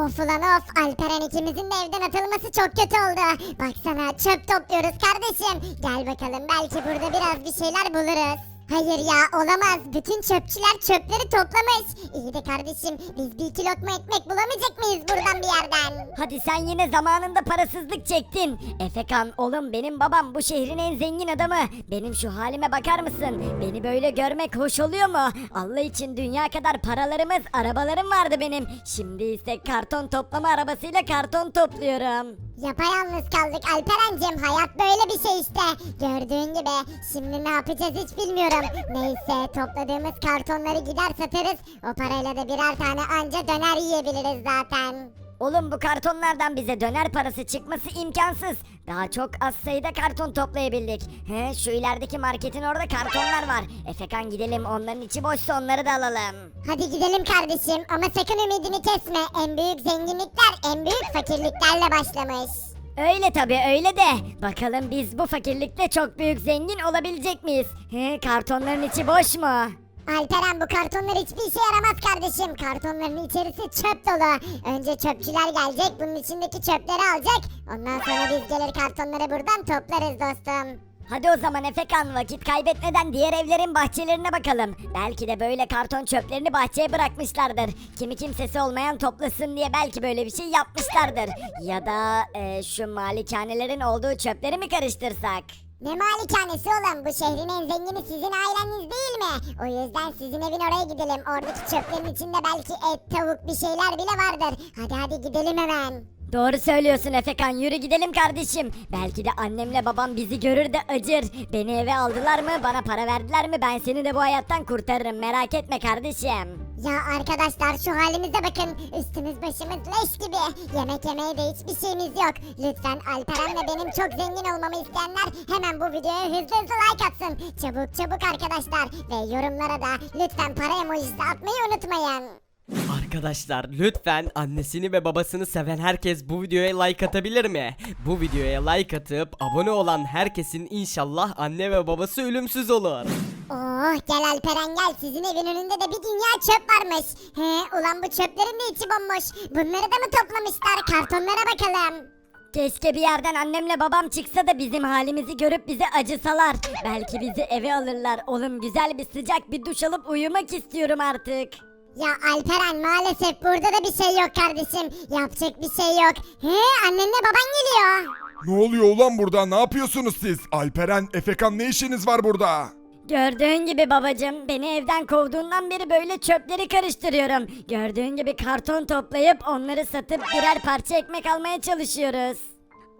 Of ulan of Alperen ikimizin de evden atılması çok kötü oldu. Baksana çöp topluyoruz kardeşim. Gel bakalım belki burada biraz bir şeyler buluruz. Hayır ya olamaz. Bütün çöpçüler çöpleri toplamış. İyi de kardeşim biz bir iki lokma ekmek bulamayacak mıyız buradan bir yerden? Hadi sen yine zamanında parasızlık çektin. Efekan oğlum benim babam bu şehrin en zengin adamı. Benim şu halime bakar mısın? Beni böyle görmek hoş oluyor mu? Allah için dünya kadar paralarımız, arabalarım vardı benim. Şimdi ise karton toplama arabasıyla karton topluyorum. Yapayalnız kaldık Alperen'cim. Hayat böyle bir şey işte. Gördüğün gibi. Şimdi ne yapacağız hiç bilmiyorum. Neyse topladığımız kartonları gider satarız. O parayla da birer tane anca döner yiyebiliriz zaten. Oğlum bu kartonlardan bize döner parası çıkması imkansız. Daha çok az sayıda karton toplayabildik. He, şu ilerideki marketin orada kartonlar var. Efekan gidelim onların içi boşsa onları da alalım. Hadi gidelim kardeşim ama sakın ümidini kesme. En büyük zenginlikler en büyük fakirliklerle başlamış. Öyle tabi öyle de. Bakalım biz bu fakirlikte çok büyük zengin olabilecek miyiz? He, kartonların içi boş mu? Alperen bu kartonlar hiçbir işe yaramaz kardeşim. Kartonların içerisi çöp dolu. Önce çöpçüler gelecek bunun içindeki çöpleri alacak. Ondan sonra biz gelir kartonları buradan toplarız dostum. Hadi o zaman Efekan vakit kaybetmeden diğer evlerin bahçelerine bakalım. Belki de böyle karton çöplerini bahçeye bırakmışlardır. Kimi kimsesi olmayan toplasın diye belki böyle bir şey yapmışlardır. Ya da e, şu malikanelerin olduğu çöpleri mi karıştırsak? Ne malikanesi oğlum bu şehrin en zengini sizin aileniz değil mi? O yüzden sizin evin oraya gidelim. Oradaki çöplerin içinde belki et, tavuk bir şeyler bile vardır. Hadi hadi gidelim hemen. Doğru söylüyorsun Efekan yürü gidelim kardeşim. Belki de annemle babam bizi görür de acır. Beni eve aldılar mı bana para verdiler mi ben seni de bu hayattan kurtarırım merak etme kardeşim. Ya arkadaşlar şu halimize bakın. Üstümüz başımız leş gibi. Yemek yemeye de hiçbir şeyimiz yok. Lütfen Alperen ve benim çok zengin olmamı isteyenler hemen bu videoya hızlı hızlı like atsın. Çabuk çabuk arkadaşlar. Ve yorumlara da lütfen para emojisi atmayı unutmayın. Arkadaşlar lütfen annesini ve babasını seven herkes bu videoya like atabilir mi? Bu videoya like atıp abone olan herkesin inşallah anne ve babası ölümsüz olur. Oh gel Alperen gel sizin evin önünde de bir dünya çöp varmış. He ulan bu çöplerin de içi bomboş. Bunları da mı toplamışlar kartonlara bakalım. Keşke bir yerden annemle babam çıksa da bizim halimizi görüp bize acısalar. Belki bizi eve alırlar. Oğlum güzel bir sıcak bir duş alıp uyumak istiyorum artık. Ya Alperen maalesef burada da bir şey yok kardeşim. Yapacak bir şey yok. He annenle baban geliyor. Ne oluyor ulan burada? Ne yapıyorsunuz siz? Alperen, Efekan ne işiniz var burada? Gördüğün gibi babacım beni evden kovduğundan beri böyle çöpleri karıştırıyorum. Gördüğün gibi karton toplayıp onları satıp birer parça ekmek almaya çalışıyoruz.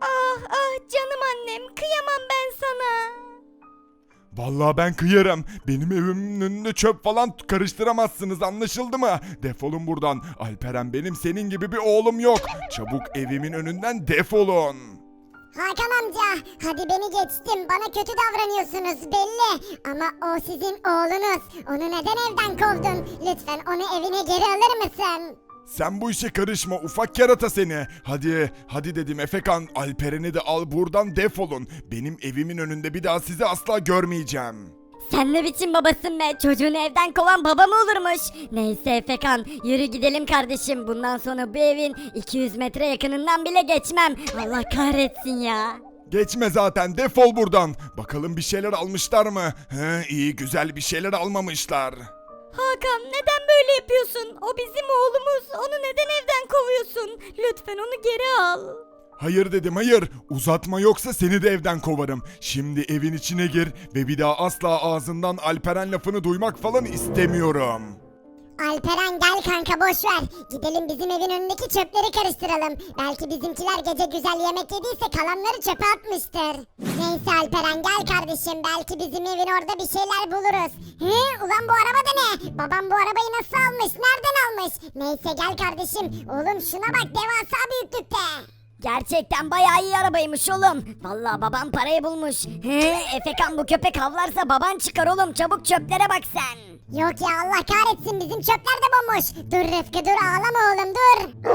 Ah ah canım annem kıyamam ben sana. Vallahi ben kıyarım. Benim evimin önünde çöp falan karıştıramazsınız anlaşıldı mı? Defolun buradan. Alperen benim senin gibi bir oğlum yok. Çabuk evimin önünden defolun. Hakan amca hadi beni geçtim bana kötü davranıyorsunuz belli ama o sizin oğlunuz onu neden evden kovdun lütfen onu evine geri alır mısın? Sen bu işe karışma ufak kerata seni. Hadi, hadi dedim Efekan. Alperen'i de al buradan defolun. Benim evimin önünde bir daha sizi asla görmeyeceğim. Sen ne biçim babasın be? Çocuğunu evden kovan baba mı olurmuş? Neyse Efekan yürü gidelim kardeşim. Bundan sonra bu evin 200 metre yakınından bile geçmem. Allah kahretsin ya. Geçme zaten defol buradan. Bakalım bir şeyler almışlar mı? He, iyi güzel bir şeyler almamışlar. Hakan neden böyle yapıyorsun? O bizim oğlumuz. Onu neden evden kovuyorsun? Lütfen onu geri al. Hayır dedim hayır. Uzatma yoksa seni de evden kovarım. Şimdi evin içine gir ve bir daha asla ağzından Alperen lafını duymak falan istemiyorum. Alperen gel kanka boş ver gidelim bizim evin önündeki çöpleri karıştıralım belki bizimkiler gece güzel yemek yediyse kalanları çöpe atmıştır. Neyse Alperen gel kardeşim belki bizim evin orada bir şeyler buluruz. He ulan bu araba da ne? Babam bu arabayı nasıl almış nereden almış? Neyse gel kardeşim oğlum şuna bak devasa büyüklükte. Gerçekten bayağı iyi arabaymış oğlum. Vallahi babam parayı bulmuş. He, Efekan bu köpek havlarsa baban çıkar oğlum. Çabuk çöplere bak sen. Yok ya Allah kahretsin bizim çöpler de bomboş. Dur Rıfkı dur ağlama oğlum dur.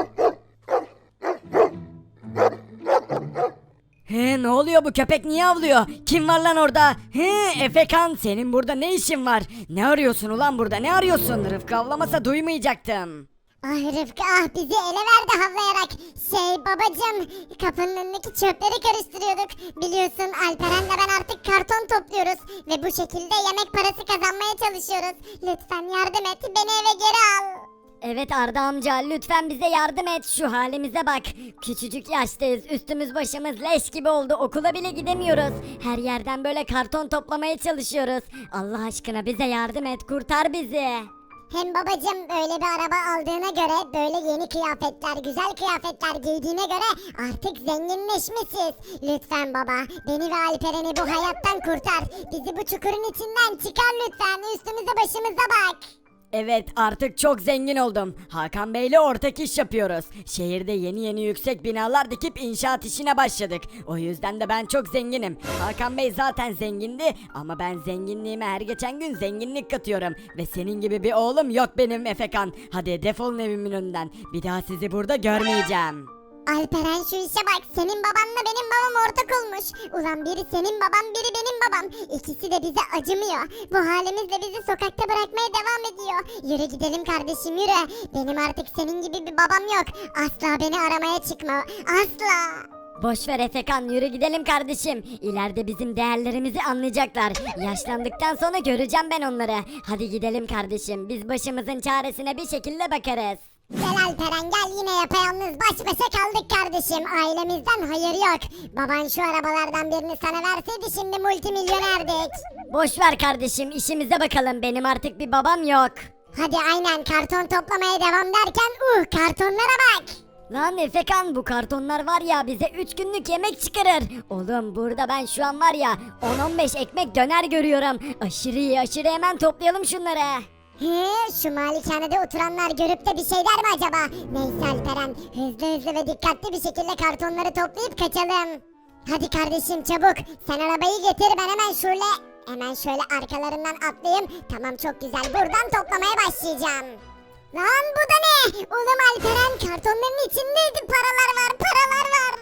He ne oluyor bu köpek niye avlıyor? Kim var lan orada? He Efekan senin burada ne işin var? Ne arıyorsun ulan burada ne arıyorsun? Rıfkı avlamasa duymayacaktım. Ah Rıfkı ah bizi ele verdi havlayarak. Şey babacım kapının önündeki çöpleri karıştırıyorduk. Biliyorsun Alperen'le ben artık karton topluyoruz. Ve bu şekilde yemek parası kazanmaya çalışıyoruz. Lütfen yardım et beni eve geri al. Evet Arda amca lütfen bize yardım et şu halimize bak. Küçücük yaştayız üstümüz başımız leş gibi oldu okula bile gidemiyoruz. Her yerden böyle karton toplamaya çalışıyoruz. Allah aşkına bize yardım et kurtar bizi. Hem babacım böyle bir araba aldığına göre böyle yeni kıyafetler, güzel kıyafetler giydiğine göre artık zenginleşmişiz. Lütfen baba beni ve Alperen'i bu hayattan kurtar. Bizi bu çukurun içinden çıkar lütfen. Üstümüze başımıza bak. Evet artık çok zengin oldum. Hakan Bey'le ortak iş yapıyoruz. Şehirde yeni yeni yüksek binalar dikip inşaat işine başladık. O yüzden de ben çok zenginim. Hakan Bey zaten zengindi ama ben zenginliğime her geçen gün zenginlik katıyorum. Ve senin gibi bir oğlum yok benim Efekan. Hadi defolun evimin önünden. Bir daha sizi burada görmeyeceğim. Alperen şu işe bak. Senin babanla benim babam ortak olmuş. Ulan biri senin baban biri benim babam. İkisi de bize acımıyor. Bu halimizle bizi sokakta bırakmaya devam ediyor. Yürü gidelim kardeşim yürü. Benim artık senin gibi bir babam yok. Asla beni aramaya çıkma. Asla. Boş ver Efekan yürü gidelim kardeşim. İleride bizim değerlerimizi anlayacaklar. Yaşlandıktan sonra göreceğim ben onları. Hadi gidelim kardeşim. Biz başımızın çaresine bir şekilde bakarız. Gel Alperen gel yine yapayalnız baş başa kaldık kardeşim. Ailemizden hayır yok. Baban şu arabalardan birini sana verseydi şimdi multimilyonerdik. Boş ver kardeşim işimize bakalım. Benim artık bir babam yok. Hadi aynen karton toplamaya devam derken uh kartonlara bak. Lan Efekan bu kartonlar var ya bize 3 günlük yemek çıkarır. Oğlum burada ben şu an var ya 10-15 ekmek döner görüyorum. Aşırı iyi aşırı hemen toplayalım şunları. He, şu malikanede oturanlar görüp de bir şey der mi acaba? Neyse Alperen, hızlı hızlı ve dikkatli bir şekilde kartonları toplayıp kaçalım. Hadi kardeşim çabuk, sen arabayı getir ben hemen şöyle, hemen şöyle arkalarından atlayayım. Tamam çok güzel, buradan toplamaya başlayacağım. Lan bu da ne? Oğlum Alperen kartonların içindeydi, paralar var, paralar var.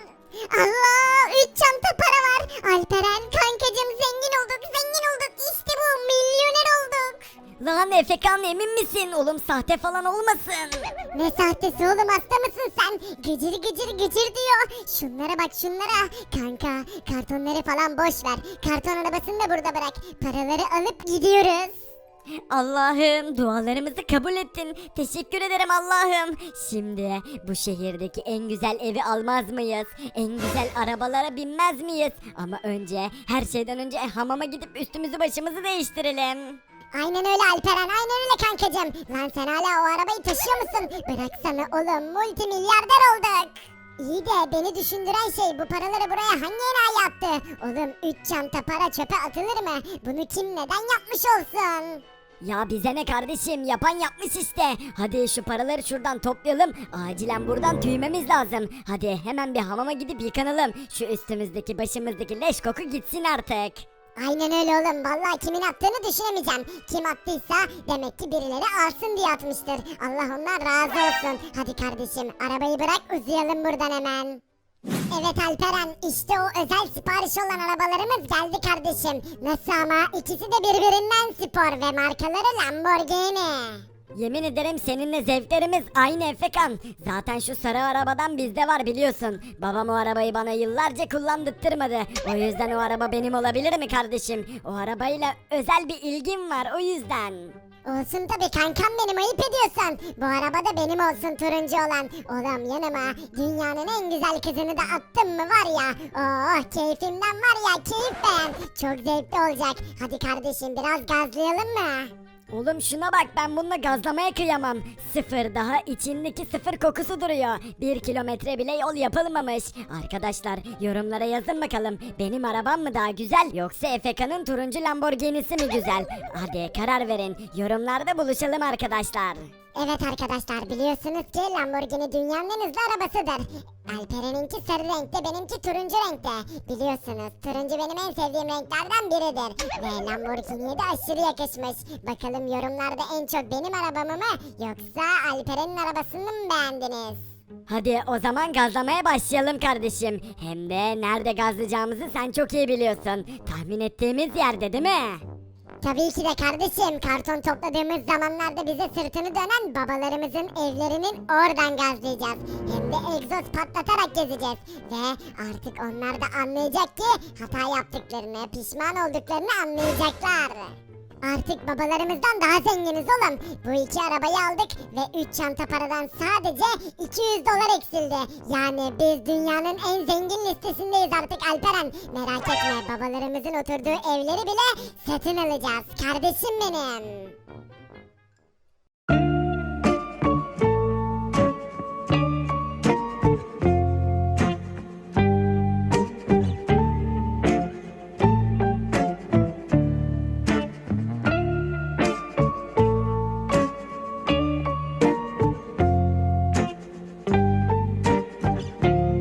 Allah, üç çanta para var. Alperen kankacım zengin olduk, zengin olduk. İşte bu, milyoner olduk. Lan Efekan emin misin? Oğlum sahte falan olmasın. Ne sahtesi oğlum hasta mısın sen? Gıcır gıcır gıcır diyor. Şunlara bak şunlara. Kanka kartonları falan boş ver. Karton arabasını da burada bırak. Paraları alıp gidiyoruz. Allah'ım dualarımızı kabul ettin. Teşekkür ederim Allah'ım. Şimdi bu şehirdeki en güzel evi almaz mıyız? En güzel arabalara binmez miyiz? Ama önce her şeyden önce hamama gidip üstümüzü başımızı değiştirelim. Aynen öyle Alperen aynen öyle kankacım. Lan sen hala o arabayı taşıyor musun? Bıraksana oğlum multimilyarder olduk. İyi de beni düşündüren şey bu paraları buraya hangi enayi attı? Oğlum 3 çanta para çöpe atılır mı? Bunu kim neden yapmış olsun? Ya bize ne kardeşim yapan yapmış işte. Hadi şu paraları şuradan toplayalım. Acilen buradan tüymemiz lazım. Hadi hemen bir hamama gidip yıkanalım. Şu üstümüzdeki başımızdaki leş koku gitsin artık. Aynen öyle oğlum. Vallahi kimin attığını düşünemeyeceğim. Kim attıysa demek ki birileri alsın diye atmıştır. Allah ondan razı olsun. Hadi kardeşim arabayı bırak uzayalım buradan hemen. Evet Alperen işte o özel sipariş olan arabalarımız geldi kardeşim. Nasıl ama ikisi de birbirinden spor ve markaları Lamborghini. Yemin ederim seninle zevklerimiz aynı Efekan. Zaten şu sarı arabadan bizde var biliyorsun. Babam o arabayı bana yıllarca kullandırtmadı. O yüzden o araba benim olabilir mi kardeşim? O arabayla özel bir ilgim var o yüzden. Olsun tabi kankam benim ayıp ediyorsun. Bu araba da benim olsun turuncu olan. Oğlum yanıma dünyanın en güzel kızını da attım mı var ya. Oh keyfimden var ya keyif ben. Çok zevkli olacak. Hadi kardeşim biraz gazlayalım mı? Oğlum şuna bak ben bununla gazlamaya kıyamam. Sıfır daha içindeki sıfır kokusu duruyor. Bir kilometre bile yol yapılmamış. Arkadaşlar yorumlara yazın bakalım. Benim arabam mı daha güzel yoksa Efeka'nın turuncu Lamborghini'si mi güzel? Hadi karar verin. Yorumlarda buluşalım arkadaşlar. Evet arkadaşlar biliyorsunuz ki Lamborghini dünyanın en hızlı arabasıdır. Alperen'inki sarı renkte benimki turuncu renkte. Biliyorsunuz turuncu benim en sevdiğim renklerden biridir. Ve Lamborghini'ye de aşırı yakışmış. Bakalım yorumlarda en çok benim arabamı mı yoksa Alperen'in arabasını mı beğendiniz? Hadi o zaman gazlamaya başlayalım kardeşim. Hem de nerede gazlayacağımızı sen çok iyi biliyorsun. Tahmin ettiğimiz yerde değil mi? Tabii ki de kardeşim karton topladığımız zamanlarda bize sırtını dönen babalarımızın evlerinin oradan gazlayacağız. Hem de egzoz patlatarak gezeceğiz. Ve artık onlar da anlayacak ki hata yaptıklarını, pişman olduklarını anlayacaklar. Artık babalarımızdan daha zenginiz oğlum. Bu iki arabayı aldık ve 3 çanta paradan sadece 200 dolar eksildi. Yani biz dünyanın en zengin listesindeyiz artık Alperen. Merak etme babalarımızın oturduğu evleri bile satın alacağız. Kardeşim benim.